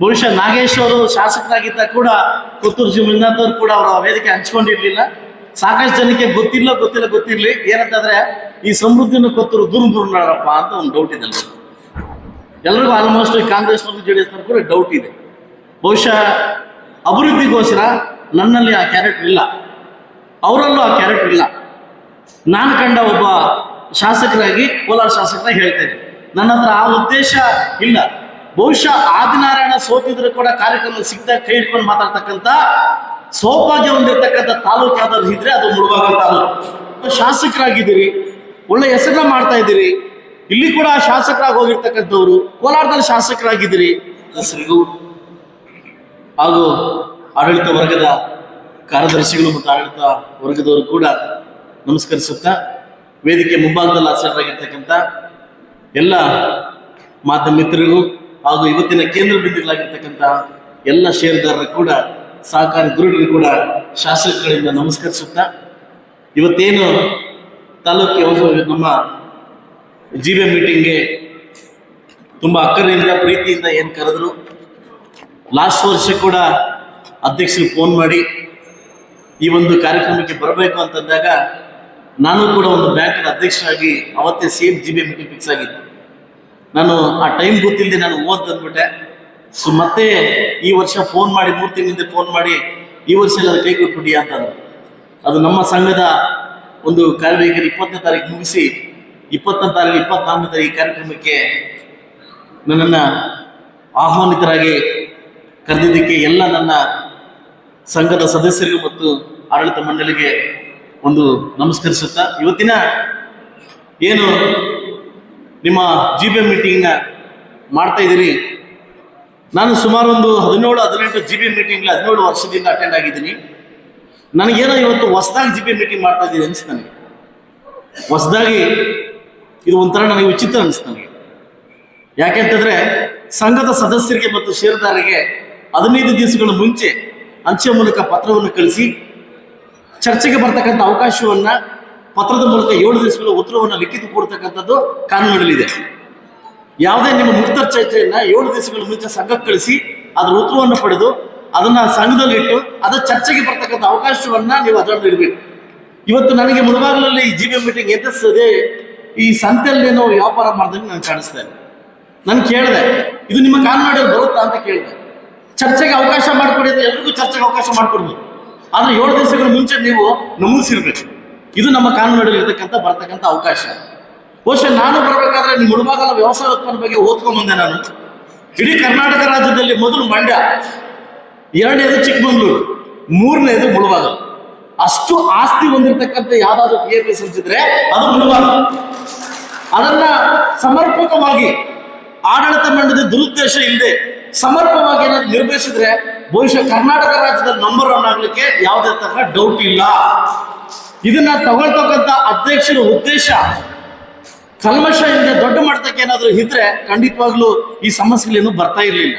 ಬಹುಶಃ ನಾಗೇಶ್ ಅವರು ಶಾಸಕರಾಗಿದ್ದ ಕೂಡ ಪುತ್ತೂರು ಜಿ. ಮಂಜುನಾಥ್ ಅವರು ಕೂಡ ಅವರ ವೇದಿಕೆ ಹಂಚ್ಕೊಂಡಿರ್ಲಿಲ್ಲ. ಸಾಕಷ್ಟು ಜನಕ್ಕೆ ಗೊತ್ತಿಲ್ಲ ಗೊತ್ತಿಲ್ಲ ಗೊತ್ತಿರ್ಲಿ, ಏನಂತಂದ್ರೆ ಈ ಸಮೃದ್ಧಿನ ಕೊತ್ತರು ದೂರ ದೂರಪ್ಪ ಅಂತ ಒಂದು ಡೌಟ್ ಇದೆ ಎಲ್ರಿಗೂ. ಆಲ್ಮೋಸ್ಟ್ ಕಾಂಗ್ರೆಸ್ ಮತ್ತು ಜೆ ಡಿ ಎಸ್ ಕೂಡ ಡೌಟ್ ಇದೆ. ಬಹುಶಃ ಅಭಿವೃದ್ಧಿಗೋಸ್ಕರ ನನ್ನಲ್ಲಿ ಆ ಕ್ಯಾರೆಕ್ಟರ್ ಇಲ್ಲ. ಅವರಲ್ಲೂ ಆ ಕ್ಯಾರೆಕ್ಟರ್ ಇಲ್ಲ. ನಾನು ಕಂಡ ಒಬ್ಬ ಶಾಸಕರಾಗಿ ಕೋಲಾರ ಶಾಸಕರಾಗಿ ಹೇಳ್ತೇನೆ ನನ್ನ ಆ ಉದ್ದೇಶ ಇಲ್ಲ. ಬಹುಶಃ ಆದಿನಾರಾಯಣ ಸೋತಿದ್ರು ಕೂಡ ಕಾರ್ಯಕ್ರಮ ಸಿಗ್ತಾ ಕೈ ಹಿಡ್ಕೊಂಡು ಮಾತಾಡ್ತಕ್ಕಂಥ ಸೌಭಾಗ್ಯ ಹೊಂದಿರ್ತಕ್ಕಂಥ ತಾಲೂಕು ಯಾವ್ದಾದ್ರು ಇದ್ರೆ ಅದು ಮುಳುಬಾಗ ತಾಲೂಕು. ಶಾಸಕರಾಗಿದ್ದೀರಿ. ಒಳ್ಳೆ ಹೆಸರನ್ನ ಮಾಡ್ತಾ ಇದ್ದೀರಿ. ಇಲ್ಲಿ ಕೂಡ ಶಾಸಕರಾಗಿ ಹೋಗಿರ್ತಕ್ಕಂಥವ್ರು. ಕೋಲಾರದಲ್ಲಿ ಶಾಸಕರಾಗಿದ್ದೀರಿ. ಹೆಸರಿಗೂ ಹಾಗೂ ಆಡಳಿತ ವರ್ಗದ ಕಾರ್ಯದರ್ಶಿಗಳು ಮತ್ತು ಆಡಳಿತ ವರ್ಗದವರು ಕೂಡ ನಮಸ್ಕರಿಸುತ್ತಾ ವೇದಿಕೆ ಮುಂಭಾಗದಲ್ಲಿ ಆಸರಾಗಿರ್ತಕ್ಕಂಥ ಎಲ್ಲ ಮಾಧ್ಯಮ ಮಿತ್ರರಿಗೂ ಹಾಗೂ ಇವತ್ತಿನ ಕೇಂದ್ರ ಬಿಂದುಗಳಾಗಿರ್ತಕ್ಕಂಥ ಎಲ್ಲ ಷೇರುದಾರರು ಕೂಡ, ಸಹಕಾರಿ ಗುರುಗಳು ಕೂಡ ಶಾಸಕಗಳಿಂದ ನಮಸ್ಕರಿಸುತ್ತಾ, ಇವತ್ತೇನು ತಾಲೂಕಿಗೆ ನಮ್ಮ ಜಿ ಬಿ ಮೀಟಿಂಗ್ಗೆ ತುಂಬ ಅಕ್ಕರೆಯಿಂದ, ಪ್ರೀತಿಯಿಂದ ಏನು ಕರೆದ್ರು ಲಾಸ್ಟ್ ವರ್ಷ ಕೂಡ ಅಧ್ಯಕ್ಷರು ಫೋನ್ ಮಾಡಿ, ಈ ಒಂದು ಕಾರ್ಯಕ್ರಮಕ್ಕೆ ಬರಬೇಕು ಅಂತಂದಾಗ, ನಾನು ಕೂಡ ಒಂದು ಬ್ಯಾಂಕಿನ ಅಧ್ಯಕ್ಷರಾಗಿ ಅವತ್ತೇ same G B meeting fix ಆಗಿತ್ತು ನಾನು ಆ ಟೈಮ್ ಗೊತ್ತಿಲ್ಲದೆ ನಾನು ಓದ್ತಂದ್ಬಿಟ್ಟೆ ಸೊ ಮತ್ತೆ ಈ ವರ್ಷ ಫೋನ್ ಮಾಡಿ, ಮೂರು ತಿಂಗಳಿಂದ ಫೋನ್ ಮಾಡಿ, ಈ ವರ್ಷ ಎಲ್ಲ ಕೈ ಕೊಟ್ಬಿಡಿ ಅಂತಂದ್ರು. ಅದು ನಮ್ಮ ಸಂಘದ ಒಂದು ಕಾರ್ಯಕ್ರಮ ಇಪ್ಪತ್ತನೇ ತಾರೀಕು ಮುಗಿಸಿ, ಇಪ್ಪತ್ತನೇ ತಾರೀಕು ಇಪ್ಪತ್ನಾಲ್ಕನೇ ತಾರೀಕು ಕಾರ್ಯಕ್ರಮಕ್ಕೆ ನನ್ನನ್ನು ಆಹ್ವಾನಿತರಾಗಿ ಕರೆದಿದ್ದಕ್ಕೆ ಎಲ್ಲ ನನ್ನ ಸಂಘದ ಸದಸ್ಯರಿಗೂ ಮತ್ತು ಆಡಳಿತ ಮಂಡಳಿಗೆ ಒಂದು ನಮಸ್ಕರಿಸುತ್ತಾ, ಇವತ್ತಿನ ಏನು ನಿಮ್ಮ ಜಿ ಬಿ ಮೀಟಿಂಗ್ನ ಮಾಡ್ತಾ ಇದ್ದೀನಿ. ನಾನು ಸುಮಾರು ಒಂದು ಹದಿನೇಳು, ಹದಿನೆಂಟು ಜಿ ಬಿ ಎಂ ಮೀಟಿಂಗ್ ಹದಿನೇಳು ವರ್ಷದಿಂದ ಅಟೆಂಡ್ ಆಗಿದ್ದೀನಿ. ನನಗೇನೋ ಇವತ್ತು ಹೊಸದಾಗಿ ಜಿ ಬಿ ಮೀಟಿಂಗ್ ಮಾಡ್ತಾ ಇದ್ದೀನಿ ಅನಿಸ್ತು ನನಗೆ. ಹೊಸದಾಗಿ ಇದು ಒಂಥರ ನನಗೆ ಉಚಿತ ಅನಿಸ್ತು ನನಗೆ. ಯಾಕೆಂತಂದ್ರೆ ಸಂಘದ ಸದಸ್ಯರಿಗೆ ಮತ್ತು ಷೇರುದಾರರಿಗೆ ಹದಿನೈದು ದಿವಸಗಳ ಮುಂಚೆ ಅಂಚೆ ಮೂಲಕ ಪತ್ರವನ್ನು ಕಳಿಸಿ, ಚರ್ಚೆಗೆ ಬರ್ತಕ್ಕಂಥ ಅವಕಾಶವನ್ನ ಪತ್ರದ ಮೂಲಕ ಏಳು ದಿವಸಗಳ ಉತ್ತರವನ್ನು ಲಿಖಿತ ಕೊಡ್ತಕ್ಕಂಥದ್ದು ಕಾನೂನಿನಲ್ಲಿದೆ ಯಾವುದೇ ನಿಮ್ಮ ಮುಕ್ತ ಚರ್ಚೆಯನ್ನ ಏಳು ದಿವಸಗಳ ಮುಂಚೆ ಸಂಘಕ್ಕೆ ಕಳಿಸಿ, ಅದರ ಉತ್ತರವನ್ನು ಪಡೆದು ಅದನ್ನ ಸಂಘದಲ್ಲಿ ಇಟ್ಟು ಅದರ ಚರ್ಚೆಗೆ ಬರ್ತಕ್ಕಂಥ ಅವಕಾಶವನ್ನ ನೀವು ಅದರಲ್ಲಿ ಇಡಬೇಕು. ಇವತ್ತು ನನಗೆ ಮುಳುಬಾಗಲಲ್ಲಿ ಈ ಜಿ ಬಿ ಮೀಟಿಂಗ್ ಎದುರಿಸದೆ ಈ ಸಂತೆಯಲ್ಲಿ ಏನೋ ವ್ಯಾಪಾರ ಮಾಡ್ದಂಗೆ ನಾನು ಕಾಣಿಸ್ತಾ ನಾನು ಕೇಳಿದೆ, ಇದು ನಿಮ್ಮ ಕಾನ್ವಾಡಿಯಲ್ಲಿ ಬರುತ್ತಾ ಅಂತ ಕೇಳಿದೆ. ಚರ್ಚೆಗೆ ಅವಕಾಶ ಮಾಡಿಕೊಡಿದ್ರೆ ಎಲ್ರಿಗೂ ಚರ್ಚೆಗೆ ಅವಕಾಶ ಮಾಡಿಕೊಡ್ಬೋದು ಆದ್ರೆ ಏಳು ದಿವಸಗಳ ಮುಂಚೆ ನೀವು ನಮೂದಿಸಿರ್ಬೇಕು. ಇದು ನಮ್ಮ ಕಾನೂನಲ್ಲಿ ಇರತಕ್ಕಂಥ ಬರ್ತಕ್ಕಂಥ ಅವಕಾಶ. ಬಹುಶಃ ನಾನು ಬರಬೇಕಾದ್ರೆ ನಿಮ್ಮ ಮುಳುಬಾಗಲ ವ್ಯವಸಾಯ ಉತ್ಪನ್ನ ಬಗ್ಗೆ ಓದ್ಕೊಂಡ್ಬಂದೆ ನಾನು. ಇಡೀ ಕರ್ನಾಟಕ ರಾಜ್ಯದಲ್ಲಿ ಮೊದಲು ಮಂಡ್ಯ, ಎರಡನೇದು ಚಿಕ್ಕಮಂಗ್ಳೂರು, ಮೂರನೇದು ಮುಳುಬಾಗಲು. ಅಷ್ಟು ಆಸ್ತಿ ಹೊಂದಿರತಕ್ಕಂಥ ಯಾವ್ದಾದ್ರು ಟಿ ಎ ಪಿ ಸಲ್ಲಿಸಿದ್ರೆ ಅದು ಮುಳುಬಾಗಲು. ಅದನ್ನ ಸಮರ್ಪಕವಾಗಿ ಆಡಳಿತ ಮಂಡಳಿ ದುರುದ್ದೇಶ ಇಲ್ಲದೆ ಸಮರ್ಪಕವಾಗಿ ಏನಾದ್ರು ನಿರ್ವಹಿಸಿದ್ರೆ ಬಹುಶಃ ಕರ್ನಾಟಕ ರಾಜ್ಯದ ನಂಬರ್ ಒನ್ ಆಗ್ಲಿಕ್ಕೆ ಯಾವುದೇ ತರಹ ಡೌಟ್ ಇಲ್ಲ. ಇದನ್ನ ತಗೊಳ್ತಕ್ಕಂಥ ಅಧ್ಯಕ್ಷರ ಉದ್ದೇಶ ಕಲ್ಮಶ ಇಲ್ಲದೆ ದೊಡ್ಡ ಮಟ್ಟಕ್ಕೆ ಏನಾದರೂ ಇದ್ರೆ ಖಂಡಿತವಾಗ್ಲೂ ಈ ಸಮಸ್ಯೆಗಳೇನು ಬರ್ತಾ ಇರಲಿಲ್ಲ.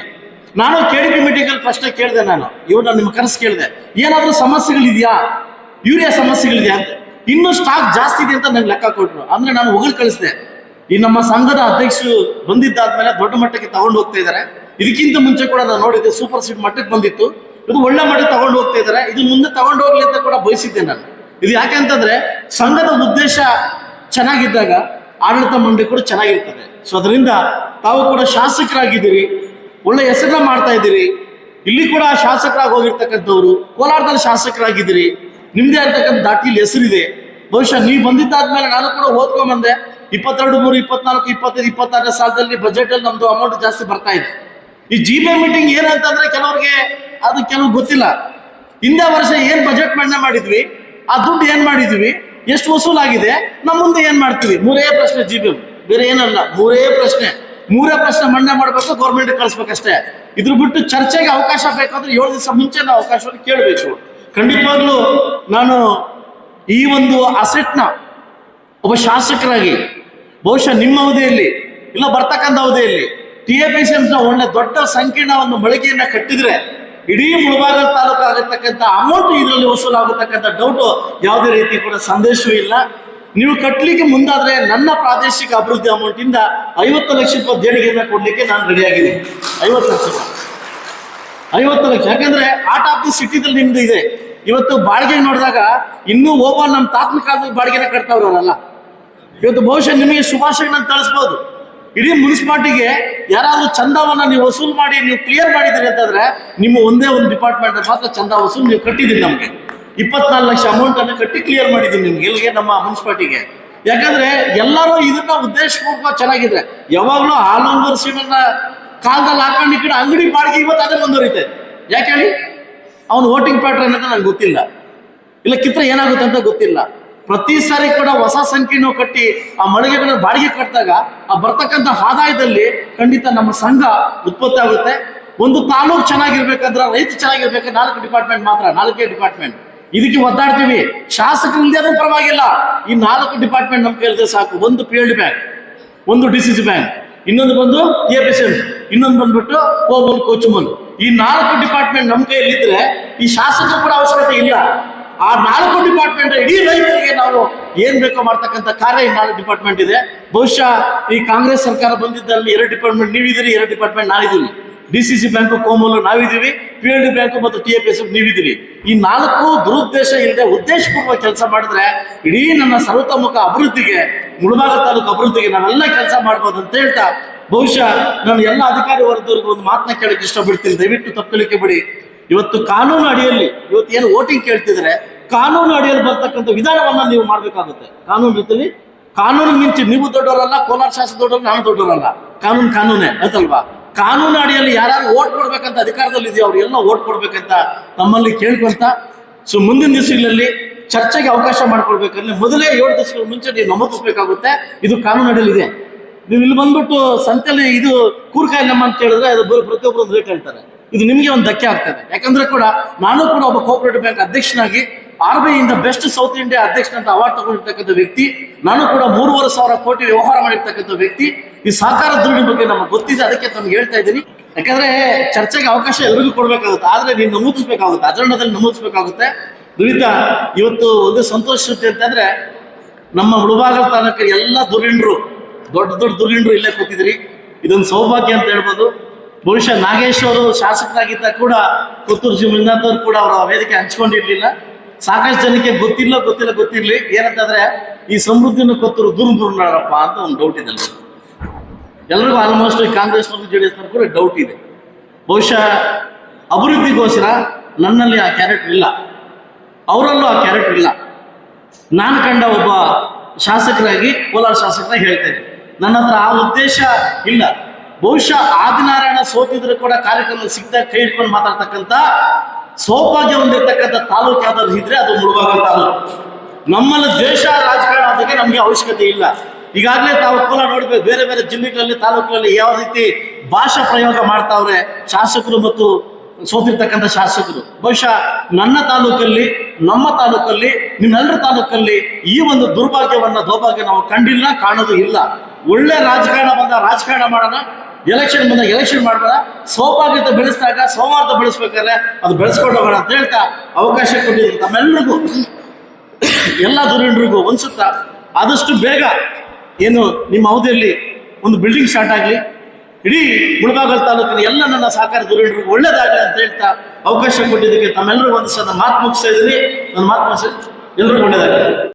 ನಾನು ಕೆ ಡಿ ಪಿ ಪ್ರಶ್ನೆ ಕೇಳಿದೆ ನಾನು. ಇವ್ರು ನಾನು ನಿಮ್ಮ ಕನಸು ಕೇಳಿದೆ. ಏನಾದರೂ ಸಮಸ್ಯೆಗಳಿದೆಯಾ? ಯೂರಿಯಾ ಸಮಸ್ಯೆಗಳಿದೆಯಾ ಅಂತ. ಇನ್ನೂ ಸ್ಟಾಕ್ ಜಾಸ್ತಿ ಇದೆ ಅಂತ ನಂಗೆ ಲೆಕ್ಕ ಕೊಟ್ಟರು ಅಂದ್ರೆ ನಾನು ಹೊಗಳು ಕಳಿಸಿದೆ. ಈ ನಮ್ಮ ಸಂಘದ ಅಧ್ಯಕ್ಷರು ಬಂದಿದ್ದಾದ್ಮೇಲೆ ದೊಡ್ಡ ಮಟ್ಟಕ್ಕೆ ತಗೊಂಡು ಹೋಗ್ತಾ ಇದ್ದಾರೆ. ಇದಕ್ಕಿಂತ ಮುಂಚೆ ಕೂಡ ನಾನು ನೋಡಿದ್ದೆ ಸೂಪರ್ ಸೀಟ್ ಮಟ್ಟಕ್ಕೆ ಬಂದಿತ್ತು. ಇದು ಒಳ್ಳೆ ಮಟ್ಟಕ್ಕೆ ತಗೊಂಡು ಹೋಗ್ತಾ ಇದ್ದಾರೆ. ಇದು ಮುಂದೆ ತಗೊಂಡು ಹೋಗ್ಲಿ ಅಂತ ಕೂಡ ಬಯಸಿದ್ದೆ ನಾನು. ಇದು ಯಾಕೆಂತಂದ್ರೆ ಸಂಘದ ಉದ್ದೇಶ ಚೆನ್ನಾಗಿದ್ದಾಗ ಆಡಳಿತ ಮಂಡಳಿ ಕೂಡ ಚೆನ್ನಾಗಿರ್ತದೆ. ಸೊ ಅದರಿಂದ ತಾವು ಕೂಡ ಶಾಸಕರಾಗಿದ್ದೀರಿ, ಒಳ್ಳೆ ಹೆಸರನ್ನ ಮಾಡ್ತಾ ಇದ್ದೀರಿ. ಇಲ್ಲಿ ಕೂಡ ಶಾಸಕರಾಗಿ ಹೋಗಿರ್ತಕ್ಕಂಥವ್ರು, ಕೋಲಾರದಲ್ಲಿ ಶಾಸಕರಾಗಿದ್ದೀರಿ. ನಿಮ್ದೇ ಆಗ್ತಕ್ಕಂಥ ದಾಟಿಲಿ ಹೆಸರಿದೆ. ಬಹುಶಃ ನೀವು ಬಂದಿದ್ದಾದ್ಮೇಲೆ ನಾನು ಕೂಡ ಓದ್ಕೊಂಬಂದೆ. ಇಪ್ಪತ್ತೆರಡು, ಮೂರು, ಇಪ್ಪತ್ನಾಲ್ಕು, ಇಪ್ಪತ್ತೈದು, ಇಪ್ಪತ್ತಾರನೇ ಸಾಲದಲ್ಲಿ ಬಜೆಟ್ ಅಲ್ಲಿ ನಮ್ದು ಅಮೌಂಟ್ ಜಾಸ್ತಿ ಬರ್ತಾ ಇದೆ. ಈ ಜಿ ಪಿ ಮೀಟಿಂಗ್ ಏನಂತಂದ್ರೆ ಕೆಲವರಿಗೆ ಅದು ಕೆಲವು ಗೊತ್ತಿಲ್ಲ. ಹಿಂದೆ ವರ್ಷ ಏನ್ ಬಜೆಟ್ ಮಂಡನೆ ಮಾಡಿದ್ವಿ ಆ ದುಡ್ಡು ಏನ್ ಮಾಡಿದ್ವಿ? ಎಷ್ಟು ವಸೂಲಾಗಿದೆ? ನಮ್ಮ ಮುಂದೆ ಏನ್ ಮಾಡ್ತೀವಿ? ಮೂರೇ ಪ್ರಶ್ನೆ ಜಿ ಬೇರೆ ಏನಲ್ಲ, ಮೂರೇ ಪ್ರಶ್ನೆ. ಮೂರೇ ಪ್ರಶ್ನೆ ಮಂಡನೆ ಮಾಡಬೇಕು ಗೌರ್ಮೆಂಟ್ ಕಳಿಸ್ಬೇಕಷ್ಟೇ. ಇದ್ರ ಬಿಟ್ಟು ಚರ್ಚೆಗೆ ಅವಕಾಶ ಬೇಕಾದ್ರೆ ಏಳು ದಿವಸ ಮುಂಚೆ ನಾವು ಅವಕಾಶವನ್ನು ಕೇಳಬೇಕು. ಖಂಡಿತವಾಗ್ಲೂ ನಾನು ಈ ಒಂದು ಅಸೆಟ್ನ ಒಬ್ಬ ಶಾಸಕರಾಗಿ, ಬಹುಶಃ ನಿಮ್ಮ ಅವಧಿಯಲ್ಲಿ, ಇಲ್ಲ ಬರ್ತಕ್ಕಂಥ ಅವಧಿಯಲ್ಲಿ ಟಿ ಎ ಪಿ ಸಿ ಒಳ್ಳೆ ದೊಡ್ಡ ಸಂಕೀರ್ಣ ಒಂದು ಮಳಿಗೆಯನ್ನ ಕಟ್ಟಿದ್ರೆ ಇಡೀ ಮುಳಬಾಗಲ್ ತಾಲೂಕು ಆಗಿರ್ತಕ್ಕಂಥ ಅಮೌಂಟ್ ಇದರಲ್ಲಿ ವಸೂಲಾಗತಕ್ಕಂಥ ಡೌಟು ಯಾವುದೇ ರೀತಿ ಕೂಡ ಸಂದೇಶವೂ ಇಲ್ಲ. ನೀವು ಕಟ್ಟಲಿಕ್ಕೆ ಮುಂದಾದ್ರೆ ನನ್ನ ಪ್ರಾದೇಶಿಕ ಅಭಿವೃದ್ಧಿ ಅಮೌಂಟ್ ಇಂದ ಐವತ್ತು ಲಕ್ಷ ರೂಪಾಯಿ ದೇಣಿಗೆಯನ್ನ ಕೊಡಲಿಕ್ಕೆ ನಾನು ರೆಡಿ ಆಗಿದ್ದೀನಿ. ಐವತ್ತು ಲಕ್ಷ ರೂಪಾಯಿ. ಐವತ್ತು ಲಕ್ಷ. ಯಾಕಂದ್ರೆ ಆರ್ಟ್ ಆಫ್ ದಿ ಸಿಟಿದಲ್ಲಿ ನಿಮ್ದು ಇದೆ. ಇವತ್ತು ಬಾಡಿಗೆ ನೋಡಿದಾಗ ಇನ್ನೂ ಓವರ್ ನಮ್ಮ ತಾತ್ಮಿಕ ಬಾಡಿಗೆನ ಕಟ್ತಾವ್ರಲ್ಲ ಇವತ್ತು ಬಹುಶಃ ನಿಮಗೆ ಶುಭಾಶಯಗಳನ್ನು ತಿಳಿಸ್ಬೋದು. ಇಡೀ ಮುನ್ಸಿಪಾಲ್ಟಿಗೆ ಯಾರಾದರೂ ಚಂದವನ್ನ ನೀವು ವಸೂಲ್ ಮಾಡಿ, ನೀವು ಕ್ಲಿಯರ್ ಮಾಡಿದ್ದೀರಿ ಅಂತಂದ್ರೆ ನಿಮ್ಮ ಒಂದೇ ಒಂದು ಡಿಪಾರ್ಟ್ಮೆಂಟ್ ಮಾತ್ರ ಚಂದ ವಸೂಲ್ ನೀವು ಕಟ್ಟಿದ್ದೀರಿ ನಮಗೆ. ಇಪ್ಪತ್ನಾಲ್ಕು ಲಕ್ಷ ಅಮೌಂಟ್ ಅನ್ನು ಕಟ್ಟಿ ಕ್ಲಿಯರ್ ಮಾಡಿದ್ದೀನಿ ನಿಮ್ಗೆ, ಇಲ್ಲಿಗೆ ನಮ್ಮ ಮುನ್ಸಿಪಾಲ್ಟಿಗೆ. ಯಾಕಂದ್ರೆ ಎಲ್ಲರೂ ಇದನ್ನ ಉದ್ದೇಶಪೂರ್ವಕ ಚೆನ್ನಾಗಿದ್ರೆ. ಯಾವಾಗಲೂ ಹಾಲೊಂದರ ಸೀಮನ್ನ ಕಾಲದಲ್ಲಿ ಹಾಕೊಂಡು ಈ ಕಡೆ ಅಂಗಡಿ ಬಾಡಿಗೆ ಇವತ್ತು ಅದೇ ಮುಂದುವರಿತೈತೆ ಯಾಕೆ ಹೇಳಿ? ಅವನು ವೋಟಿಂಗ್ ಪ್ಯಾಟ್ರನ್ ಅಂತ ನಂಗೆ ಗೊತ್ತಿಲ್ಲ. ಇಲ್ಲ, ಕಿತ್ರ ಏನಾಗುತ್ತೆ ಅಂತ ಗೊತ್ತಿಲ್ಲ. ಪ್ರತಿ ಸಾರಿ ಕೂಡ ಹೊಸ ಸಂಖ್ಯೆನೂ ಕಟ್ಟಿ ಆ ಮಳಿಗೆಗಳನ್ನ ಬಾಡಿಗೆ ಕಟ್ಟಿದಾಗ ಆ ಬರ್ತಕ್ಕಂಥ ಆದಾಯದಲ್ಲಿ ಖಂಡಿತ ನಮ್ಮ ಸಂಘ ಉತ್ಪತ್ತಿ ಆಗುತ್ತೆ. ಒಂದು ತಾಲೂಕು ಚೆನ್ನಾಗಿರ್ಬೇಕಂದ್ರೆ ರೈತ ಚೆನ್ನಾಗಿರ್ಬೇಕು, ನಾಲ್ಕು ಡಿಪಾರ್ಟ್ಮೆಂಟ್ ಮಾತ್ರ, ನಾಲ್ಕೇ ಡಿಪಾರ್ಟ್ಮೆಂಟ್ ಇದಕ್ಕೆ ಒದ್ದಾಡ್ತೀವಿ. ಶಾಸಕರಿಂದ ಪರವಾಗಿಲ್ಲ. ಈ ನಾಲ್ಕು ಡಿಪಾರ್ಟ್ಮೆಂಟ್ ನಮ್ಗೆ ಕೇಳಿದ್ರೆ ಸಾಕು. ಒಂದು ಎಲ್ ಬ್ಯಾಂಕ್ ಒಂದು ಡಿ ಸಿ ಸಿ ಬ್ಯಾಂಕ್ ಇನ್ನೊಂದು ಬಂದು ಎ ಪಿ ಸಿ ಇನ್ನೊಂದು ಬಂದ್ಬಿಟ್ಟು ಕೋಮಲ್ ಕೋಚುಮಲ್ ಈ ನಾಲ್ಕು ಡಿಪಾರ್ಟ್ಮೆಂಟ್ ನಮ್ಮ ಕೈಯಲ್ಲಿದ್ರೆ ಈ ಶಾಸಕರು ಕೂಡ ಅವಶ್ಯಕತೆ ಇಲ್ಲ. ಆ ನಾಲ್ಕು ಡಿಪಾರ್ಟ್ಮೆಂಟ್ ಏನ್ ಬೇಕೋ ಮಾಡ್ತಕ್ಕಂಥ ಕಾರ್ಯ ನಾಳೆ ಡಿಪಾರ್ಟ್ಮೆಂಟ್ ಇದೆ. ಬಹುಶಃ ಈ ಕಾಂಗ್ರೆಸ್ ಸರ್ಕಾರ ಬಂದಿದ್ದಲ್ಲಿ ಎರಡು ಡಿಪಾರ್ಟ್ಮೆಂಟ್ ನೀವಿದ್ದೀರಿ, ಎರಡು ಡಿಪಾರ್ಟ್ಮೆಂಟ್ ನಾವಿದ್ದೀವಿ. ಡಿ ಸಿ ಸಿ ಬ್ಯಾಂಕು ಕೋಮಲು ನಾವಿದ್ದೀವಿ ಪಿ ಎಲ್ ಡಿ ಬ್ಯಾಂಕು ಮತ್ತು ಟಿ ಎಫ್ ಎಸ್ ನೀವಿದ್ದೀವಿ ಈ ನಾಲ್ಕು ದುರುದ್ದೇಶ ಇಲ್ಲದೆ ಉದ್ದೇಶಪೂರ್ವಕ ಕೆಲಸ ಮಾಡಿದ್ರೆ ಇಡೀ ನನ್ನ ಸರ್ವತೋಮುಖ ಅಭಿವೃದ್ಧಿಗೆ, ಮುಳುಬಾಗ ತಾಲೂಕು ಅಭಿವೃದ್ಧಿಗೆ ನಾವೆಲ್ಲ ಕೆಲಸ ಮಾಡ್ಬೋದು ಅಂತ ಹೇಳ್ತಾ ಬಹುಶಃ ನಾನು ಎಲ್ಲ ಅಧಿಕಾರಿ ವರ್ಗದವ್ರಿಗೆ ಒಂದು ಮಾತನ್ನ ಕೇಳಕ್ಕೆ ಇಷ್ಟಪಡ್ತೀನಿ. ದಯವಿಟ್ಟು ತಪ್ಪಲಿಕ್ಕೆ ಬಿಡಿ ಇವತ್ತು ಕಾನೂನು ಅಡಿಯಲ್ಲಿ ಇವತ್ತು ಏನು ವೋಟಿಂಗ್ ಕೇಳ್ತಿದ್ರೆ ಕಾನೂನು ಅಡಿಯಲ್ಲಿ ಬರ್ತಕ್ಕಂಥ ವಿಧಾನವನ್ನ ನೀವು ಮಾಡಬೇಕಾಗುತ್ತೆ. ಕಾನೂನು ರೀತಿಯಲ್ಲಿ ಕಾನೂನು ಮಿಂಚಿ ನೀವು ದೊಡ್ಡವರಲ್ಲ, ಕೋಲಾರ ಶಾಸಕ ದೊಡ್ಡವರು ನಾನು ದೊಡ್ಡವರಲ್ಲ. ಕಾನೂನು ಕಾನೂನೇ, ಆಯ್ತಲ್ವಾ? ಕಾನೂನು ಅಡಿಯಲ್ಲಿ ಯಾರು ಓಟ್ ಕೊಡ್ಬೇಕಂತ ಅಧಿಕಾರದಲ್ಲಿ ಇದೆಯೋ ಎಲ್ಲ ಓಟ್ ಕೊಡ್ಬೇಕಂತ ನಮ್ಮಲ್ಲಿ ಕೇಳ್ಕೊಂತ ಸೊ ಮುಂದಿನ ದಿವಸಗಳಲ್ಲಿ ಚರ್ಚೆಗೆ ಅವಕಾಶ ಮಾಡ್ಕೊಳ್ಬೇಕಂದ್ರೆ ಮೊದಲೇ ಏಳು ದಿವಸಗಳ ಮುಂಚೆ ನೀವು ನಮೂದಿಸ್ಬೇಕಾಗುತ್ತೆ. ಇದು ಕಾನೂನು ಅಡಿಯಲ್ಲಿ ಇದೆ. ನೀವು ಇಲ್ಲಿ ಬಂದ್ಬಿಟ್ಟು ಸಂತೆಯಲ್ಲಿ ಇದು ಕೂರ್ಕಾಯಿ ನಮ್ಮ ಅಂತ ಹೇಳಿದ್ರೆ ಅದು ಬರೀ ಪ್ರತಿಯೊಬ್ಬರು ರೇಟ್ ಹೇಳ್ತಾರೆ. ಇದು ನಿಮಗೆ ಒಂದು ಧಕ್ಕೆ ಆಗ್ತದೆ. ಯಾಕಂದ್ರೆ ಕೂಡ ನಾನು ಕೂಡ ಒಬ್ಬ ಕೋಆಪರೇಟಿವ್ ಬ್ಯಾಂಕ್ ಅಧ್ಯಕ್ಷನಾಗಿ ಆರ್ ಬಿ ಇಂದ ಬೆಸ್ಟ್ ಸೌತ್ ಇಂಡಿಯಾ ಅಧ್ಯಕ್ಷನಂತ ಅವಾರ್ಡ್ ತಗೊಂಡಿರ್ತಕ್ಕಂಥ ವ್ಯಕ್ತಿ, ನಾನು ಕೂಡ ಮೂರುವರೆ ಸಾವಿರ ಕೋಟಿ ವ್ಯವಹಾರ ಮಾಡಿರ್ತಕ್ಕಂಥ ವ್ಯಕ್ತಿ. ಈ ಸಹಕಾರ ದುಡ್ಡಿನ ಬಗ್ಗೆ ನಮಗೆ ಗೊತ್ತಿದೆ, ಅದಕ್ಕೆ ತಮ್ಗೆ ಹೇಳ್ತಾ ಇದ್ದೀನಿ. ಯಾಕಂದ್ರೆ ಚರ್ಚೆಗೆ ಅವಕಾಶ ಎಲ್ರಿಗೂ ಕೊಡ್ಬೇಕಾಗುತ್ತೆ, ಆದ್ರೆ ನೀನು ನಮೂದಿಸ್ಬೇಕಾಗುತ್ತೆ ಅದರಣದಲ್ಲಿ ನಮೂದಿಸ್ಬೇಕಾಗುತ್ತೆ. ದುರಿತ, ಇವತ್ತು ಒಂದು ಸಂತೋಷ ಸುದ್ದಿ ಅಂತಂದ್ರೆ ನಮ್ಮ ಮುಳುಬಾಗಲ ತಾಲೂಕಿನ ಎಲ್ಲ ದುರೀಣರು ದೊಡ್ಡ ದೊಡ್ಡ ದುರೀಣರು ಇಲ್ಲೇ ಕೂತಿದ್ರಿ. ಇದೊಂದು ಸೌಭಾಗ್ಯ ಅಂತ ಹೇಳ್ಬೋದು. ಬಹುಶಃ ನಾಗೇಶ್ ಅವರು ಶಾಸಕರಾಗಿದ್ದ ಕೂಡ, ಪುತ್ತೂರು ಜಿ ಮಂಜುನಾಥ್ ಅವರು ಕೂಡ ಅವರ ವೇದಿಕೆ ಹಂಚ್ಕೊಂಡಿರ್ಲಿಲ್ಲ. ಸಾಕಷ್ಟು ಜನಕ್ಕೆ ಗೊತ್ತಿಲ್ಲ ಗೊತ್ತಿಲ್ಲ, ಗೊತ್ತಿರ್ಲಿ. ಏನಂತಂದ್ರೆ, ಈ ಸಮೃದ್ಧಿನ ಕೊತ್ತರು ದೂರ ಅಂತ ಒಂದು ಡೌಟ್ ಇದೆ. ಎಲ್ರಿಗೂ ಆಲ್ಮೋಸ್ಟ್ ಕಾಂಗ್ರೆಸ್ ಮತ್ತು ಜೆ ಡಿ ಎಸ್ ಕೂಡ ಡೌಟ್ ಇದೆ. ಬಹುಶಃ ಅಭಿವೃದ್ಧಿಗೋಸ್ಕರ ನನ್ನಲ್ಲಿ ಆ ಕ್ಯಾರೆಕ್ಟರ್ ಇಲ್ಲ. ಅವರಲ್ಲೂ ಆ ಕ್ಯಾರೆಕ್ಟರ್ ಇಲ್ಲ. ನಾನು ಕಂಡ ಒಬ್ಬ ಶಾಸಕರಾಗಿ, ಕೋಲಾರ ಶಾಸಕರಾಗಿ ಹೇಳ್ತೇನೆ ನನ್ನ ಹತ್ರ ಆ ಉದ್ದೇಶ ಇಲ್ಲ. ಬಹುಶಃ ಆದಿನಾರಾಯಣ ಸೋತಿದ್ರು ಕೂಡ ಕಾರ್ಯಕ್ರಮ ಸಿಗ್ತಾ, ಕೈ ಇಟ್ಕೊಂಡು ಮಾತಾಡ್ತಕ್ಕಂಥ ಸೌಭಾಗ್ಯ ಹೊಂದಿರತಕ್ಕಂಥ ತಾಲೂಕು ಯಾವ್ದಾದ್ರು ಇದ್ರೆ ಅದು ಮುಳುಬಾಗಲ್ ತಾಲೂಕು. ನಮ್ಮಲ್ಲಿ ದ್ವೇಷ ರಾಜಕಾರಣ ಅದಕ್ಕೆ ನಮಗೆ ಅವಶ್ಯಕತೆ ಇಲ್ಲ. ಈಗಾಗಲೇ ತಾವು ಕೂಡ ನೋಡ್ಬೇಕು, ಬೇರೆ ಬೇರೆ ಜಿಲ್ಲೆಗಳಲ್ಲಿ, ತಾಲೂಕುಗಳಲ್ಲಿ ಯಾವ ರೀತಿ ಭಾಷಾ ಪ್ರಯೋಗ ಮಾಡ್ತಾವ್ರೆ ಶಾಸಕರು ಮತ್ತು ಸೋತಿರ್ತಕ್ಕಂಥ ಶಾಸಕರು. ಬಹುಶಃ ನನ್ನ ತಾಲೂಕಲ್ಲಿ, ನಮ್ಮ ತಾಲೂಕಲ್ಲಿ, ನಿಮ್ಮೆಲ್ಲರ ತಾಲೂಕಲ್ಲಿ ಈ ಒಂದು ದುರ್ಭಾಗ್ಯವನ್ನ, ದೌರ್ಭಾಗ್ಯ ನಾವು ಕಂಡಿಲ್ಲ, ಕಾಣೋದು ಇಲ್ಲ. ಒಳ್ಳೆ ರಾಜಕಾರಣ ಬಂದ ರಾಜಕಾರಣ ಮಾಡೋಣ ಎಲೆಕ್ಷನ್ ಬಂದಾಗ ಎಲೆಕ್ಷನ್ ಮಾಡ್ಬೋದ ಸೌಭಾಗ್ಯತ ಬೆಳೆಸಿದಾಗ ಸೋಮಾರ್ಥ ಬೆಳೆಸ್ಬೇಕಾದ್ರೆ ಅದು ಬೆಳೆಸ್ಕೊಂಡು ಹೋಗೋಣ ಅಂತ ಹೇಳ್ತಾ ಅವಕಾಶ ಕೊಟ್ಟಿದ್ದೀವಿ ತಮ್ಮೆಲ್ಲರಿಗೂ ಎಲ್ಲ ದುರಿಂಡ್ರಿಗೂ ಅನ್ಸುತ್ತಾ? ಆದಷ್ಟು ಬೇಗ ಏನು ನಿಮ್ಮ ಅವಧಿಯಲ್ಲಿ ಒಂದು ಬಿಲ್ಡಿಂಗ್ ಸ್ಟಾರ್ಟ್ ಆಗಲಿ. ಇಡೀ ಮುಳಬಾಗಲ್ ತಾಲೂಕಿನ ಎಲ್ಲ ನನ್ನ ಸಹಕಾರ ದುರೀಣರಿಗೂ ಒಳ್ಳೇದಾಗಲಿ ಅಂತ ಹೇಳ್ತಾ ಅವಕಾಶ ಕೊಟ್ಟಿದ್ದಕ್ಕೆ ತಮ್ಮೆಲ್ಲರಿಗೂ ಒಂದು ಸಹ ಮಾತು ಮುಗಿಸ್ತಾ ಇದ್ದೀನಿ. ನನ್ನ ಮಾತು ಮುಗಿಸಿ. ಎಲ್ಲರಿಗೂ ಒಳ್ಳೇದಾಗಲಿ.